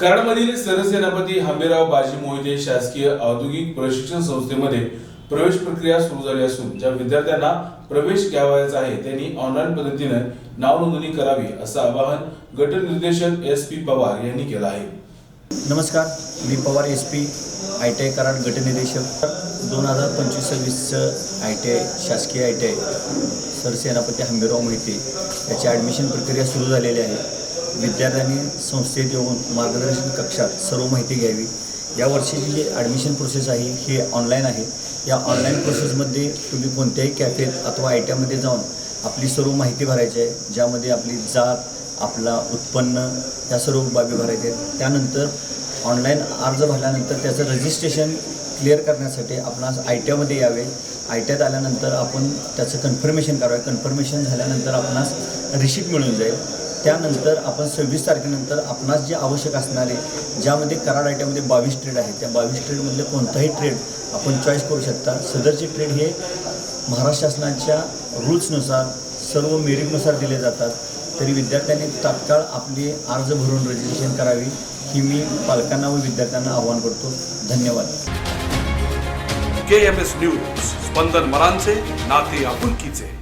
कराडमधील सरसेनापती हंबीराव बाजी मोहिते शासकीय औद्योगिक प्रशिक्षण संस्थेमध्ये प्रवेश प्रक्रिया सुरू झाली असून ज्या विद्यार्थ्यांना प्रवेश घ्यावायचा आहे त्यांनी ऑनलाईन पद्धतीने नाव नोंदणी करावी असं आवाहन गटनिर्देशक एस पी पवार यांनी केलं आहे. नमस्कार मी Pawar S P I T I Karad गटनिदेशक दोन हजार पंचवीस सव्वीसचं आय टी आय शासकीय I T I Sarsenapati Hambirrao Mohite याची ॲडमिशन प्रक्रिया सुरू झालेली आहे. विद्यार्थ्यांनी संस्थेत येऊन मार्गदर्शन कक्षात सर्व माहिती घ्यावी. या वर्षीची जी ॲडमिशन प्रोसेस आहे ही ऑनलाईन आहे. या ऑनलाईन प्रोसेसमध्ये तुम्ही कोणत्याही कॅफेत अथवा आय टी आयमध्ये जाऊन आपली सर्व माहिती भरायची आहे. ज्यामध्ये आपली जात आपला उत्पन्न या सर्व बाबी भरायच्या आहेत. त्यानंतर ऑनलाईन अर्ज भरल्यानंतर त्याचं रजिस्ट्रेशन क्लिअर करण्यासाठी आपणास आय टी आयमध्ये यावे. आय टी आयत आल्यानंतर आपण त्याचं कन्फर्मेशन करावे. कन्फर्मेशन झाल्यानंतर आपणास रिसिप्ट मिळून जाईल. त्यानंतर आपण सव्वीस तारखेनंतर आपणास जे आवश्यक असणारे ज्यामध्ये कराड आयट्यामध्ये बावीस ट्रेड आहेत त्या बावीस ट्रेडमधले कोणताही ट्रेड आपण चॉईस करू शकता. सदरचे ट्रेड हे महाराष्ट्र शासनाच्या रूल्सनुसार सर्व मेरिटनुसार दिले जातात. तरी विद्यार्थ्यांनी तात्काळ आपली अर्ज भरून रजिस्ट्रेशन करावी ही मी पालकांना व विद्यार्थ्यांना आवाहन करतो. धन्यवाद. K M S news Spandan मरांचे नाते आपुलकीचे.